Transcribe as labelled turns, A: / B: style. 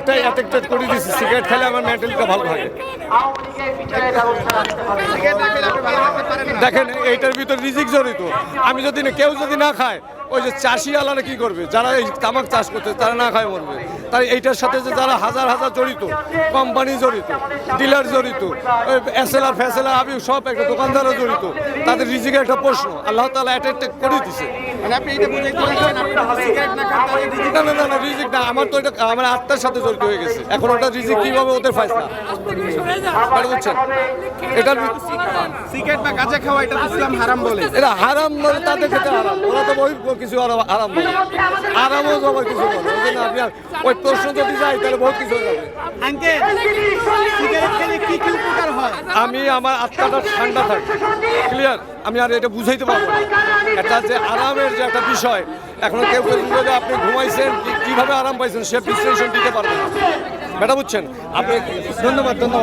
A: একটা অ্যাটেক্টেড করে দিয়েছি সিগারেট খেলে আমার মেন্টালিটা ভালো থাকে। দেখেন, এইটার ভিতর রিজিক জড়িত। আমি যদি কেউ যদি না খায়, ওই যে চাষি আলারা কি করবে? যারা এই তামাক চাষ করতে তারা না খায় মরবে। তাই এইটার সাথে যে যারা হাজার হাজার জড়িত, কোম্পানি জড়িত, ডিলার জড়িত এসএলআর ফেসেলার আমি সব একটা দোকানদারও জড়িত, তাদের রিজিকের একটা প্রশ্ন, আল্লাহ তালা অ্যাটেক্ট করে দিছে।
B: মানে আপনি এটা বুঝাইতে চাইছেন আপনি সিগারেট না খান তাহলে রিজিক
A: না না না। না রিজিক না আমার তো এটা আমার আত্মার সাথে জড়িত হয়ে গেছে। এখন ওটা রিজিক কীভাবে ওদের ফাইসলা মানে বুঝছেন এটার ভিত-
B: সিগারেট বা গাঁজা খাওয়া এটা ইসলাম হারাম বলে।
A: এটা হারাম বলে তাদের হারাম। ওরা তো ওই কিছু বলে। আরামও কিছু বলে। ওই জন্য আপনি ওই প্রশ্ন যদি যাই তাহলে বহুত কিছু হয়ে যাবে।
B: আঙ্কেল
A: আমি আমার আত্মাটা ঠান্ডা থাকে। ক্লিয়ার আমি আর এটা বুঝাইতে পারব এটা যে আরামের যে একটা বিষয়, এখন কেউ কেউ যে আপনি ঘুমাইছেন কীভাবে আরাম পাইছেন, সে বিশ্লেষণ দিতে পারবেন বেটা বুঝছেন? আপনি ধন্যবাদ ধন্যবাদ।